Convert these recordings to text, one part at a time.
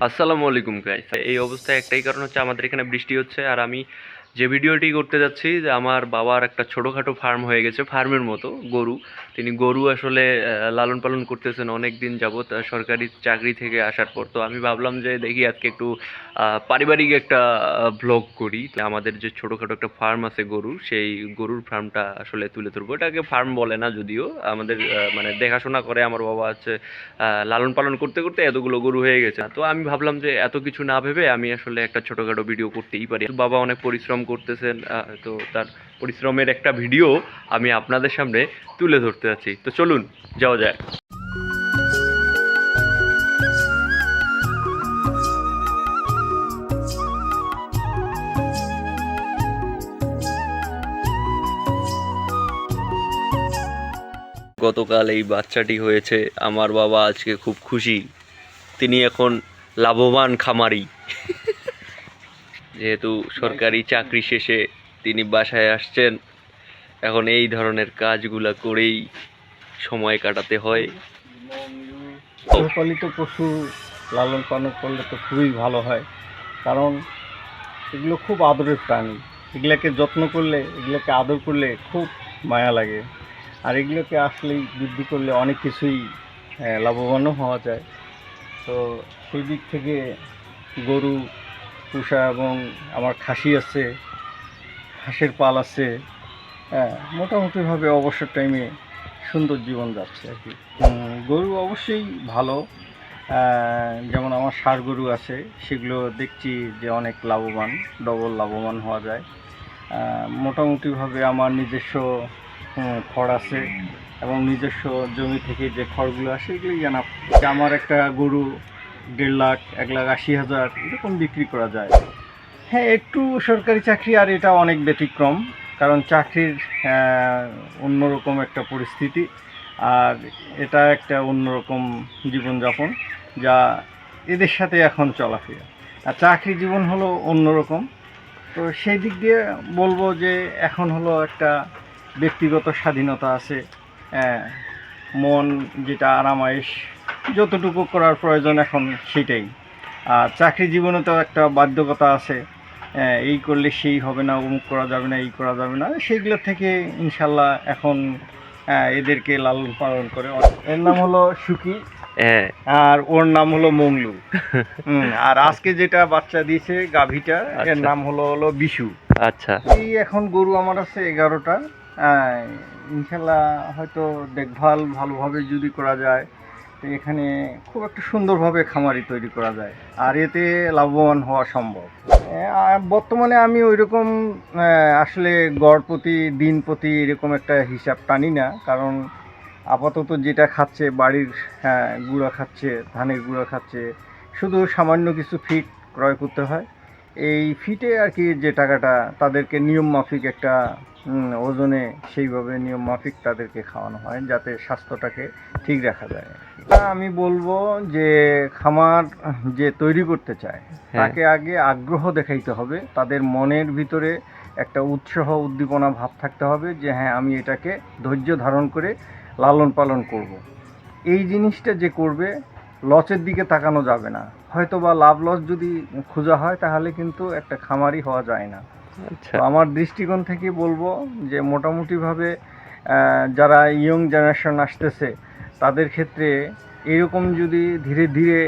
আসসালামু আলাইকুম গাইস এই অবস্থায় একটাই কারণ হচ্ছে আমাদের এখানে বৃষ্টি হচ্ছে আর আমি যে ভিডিওটি করতে যাচ্ছি যে আমার বাবার একটা ছোটোখাটো ফার্ম হয়ে গেছে ফার্মের মতো গরু। তিনি গরু আসলে লালন পালন করতেছেন অনেক দিন যাবৎ সরকারি চাকরি থেকে আসার পর। তো আমি ভাবলাম যে দেখি আজকে একটু পারিবারিক একটা ব্লগ করি। আমাদের যে ছোটোখাটো একটা ফার্ম আছে গরু সেই গরুর ফার্মটা আসলে তুলে ধরবো। এটাকে ফার্ম বলে না যদিও। আমাদের মানে দেখাশোনা করে আমার বাবা আহ, লালন পালন করতে করতে এতগুলো গরু হয়ে গেছে। তো আমি ভাবলাম যে এত কিছু না ভেবে আমি আসলে একটা ছোটোখাটো ভিডিও করতেই পারি। বাবা অনেক পরিশ্রম করতেছেন তো তার পরিশ্রমের একটা ভিডিও আমি আপনাদের সামনে তুলে ধরতে যাচ্ছি। তো চলুন, যাওয়া যায় গতকাল এই বাচ্চাটি হয়েছে, আমার বাবা আজকে খুব খুশি। তিনি এখন লাভবান খামারি। যেহেতু সরকারি চাকরি শেষে তিনি বাসায় আসছেন, এখন এই ধরনের কাজগুলা করেই সময় কাটাতে হয়। গৃহপালিত পশু লালন পালন করলে তো খুবই ভালো হয়, কারণ এগুলো খুব আদরের প্রাণী। এগুলোকে যত্ন করলে, এগুলোকে আদর করলে খুব মায়া লাগে। আর এগুলোকে আসলেই বৃদ্ধি করলে অনেক কিছুই লাভবানও হওয়া যায়। তো সেই দিক থেকে গরু পুষা এবং আমার খাসি আছে, হাঁসের পাল আছে হ্যাঁ মোটামুটিভাবে অবসর টাইমে সুন্দর জীবন যাচ্ছে আর কি। গরু অবশ্যই ভালো যেমন আমার ষাঁড় গরু আছে, সেগুলো দেখছি যে অনেক লাভবান, ডবল লাভবান হওয়া যায়। মোটামুটিভাবে আমার নিজস্ব খড় আছে এবং নিজস্ব জমি থেকে যে খড়গুলো আসে, এগুলোই জানা। আমার একটা গরু দেড় লাখ, এক লাখ আশি হাজার এরকম বিক্রি করা যায়। হ্যাঁ একটু সরকারি চাকরি আর এটা অনেক ব্যতিক্রম, কারণ চাকরির অন্যরকম একটা পরিস্থিতি আর এটা একটা অন্যরকম জীবনযাপন যা এদের সাথে এখন চলাফেরা। আর চাকরি জীবন হলো অন্যরকম। তো সেই দিক দিয়ে বলব যে এখন হলো একটা ব্যক্তিগত স্বাধীনতা আছে মন যেটা আরামায়েশ যতটুকু করার প্রয়োজন এখন সেটাই। আর চাকরি জীবনে তো একটা বাধ্যকতা আছে এই করলে সেই হবে না অমুক করা যাবে না এই করা যাবে না সেইগুলো থেকে ইনশাল্লাহ এখন এদেরকে লালন পালন করে। এর নাম হলো সুখী হ্যাঁ। আর ওর নাম হলো মংলু। আর আজকে যেটা বাচ্চা দিয়েছে গাভীটা এর আচ্ছা। নাম হলো হলো বিশু। আচ্ছা। এই এখন গরু আমার আছে এগারোটা ইনশাল্লাহ হয়তো দেখভাল ভালোভাবে যদি করা যায় তো এখানে খুব একটা সুন্দরভাবে খামারি তৈরি করা যায়। আর এতে লাভবান হওয়া সম্ভব। বর্তমানে আমি ওই রকম আসলে গড় প্রতি দিন প্রতি এরকম একটা হিসাব টানি না। কারণ আপাতত যেটা খাচ্ছে বাড়ির হ্যাঁ, গুঁড়া খাচ্ছে ধানের গুঁড়া খাচ্ছে শুধু সামান্য কিছু ফিট ক্রয় করতে হয়। এই ফিটে আর কি যে টাকাটা তাদেরকে নিয়ম মাফিক একটা ওজনে সেইভাবে নিয়ম মাফিক তাদেরকে খাওয়ানো হয় যাতে স্বাস্থ্যটাকে ঠিক রাখা যায় আমি বলব যে খামার যে তৈরি করতে চায় হ্যাঁ। তাকে আগে আগ্রহ দেখাইতে হবে তাদের মনের ভিতরে একটা উৎসাহ উদ্দীপনা ভাব থাকতে হবে যে হ্যাঁ আমি এটাকে ধৈর্য ধারণ করে লালন পালন করব। এই জিনিসটা যে করবে লসের দিকে তাকানো যাবে না হয়তো বা লাভ লস যদি খোঁজা হয় তাহলে কিন্তু একটা খামারি হওয়া যায় না আচ্ছা। আমার দৃষ্টিকোণ থেকে বলব যে মোটামুটিভাবে যারা ইয়ং জেনারেশন আসতেছে তাদের ক্ষেত্রে এরকম যদি ধীরে ধীরে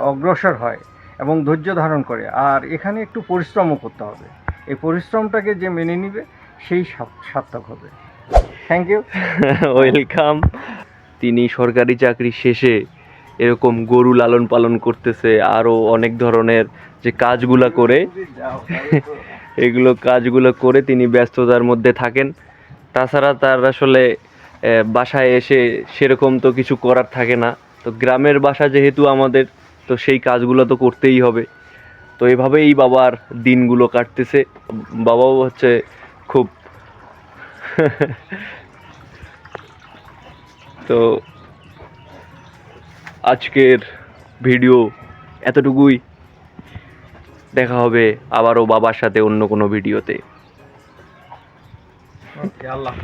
অগ্রসর হয় এবং ধৈর্য ধারণ করে আর এখানে একটু পরিশ্রমও করতে হবে। এই পরিশ্রমটাকে যে মেনে নিবে সেই সার্থক হবে। থ্যাংক ইউ ওয়েলকাম তিনি সরকারি চাকরি শেষে এরকম গরু লালন পালন করতেছে আরও অনেক ধরনের যে কাজগুলা করে। এগুলো কাজগুলো করে তিনি ব্যস্ততার মধ্যে থাকেন। তাছাড়া তার আসলে বাসায় এসে সেরকম তো কিছু করার থাকে না। তো গ্রামের বাসা যেহেতু আমাদের, তো সেই কাজগুলো তো করতেই হবে। তো এভাবেই বাবার দিনগুলো কাটতেছে। বাবাও হচ্ছে খুব তো আজকের ভিডিও এতটুকুই। দেখা হবে আবারও বাবার সাথে অন্য কোনো ভিডিওতে আল্লাহ।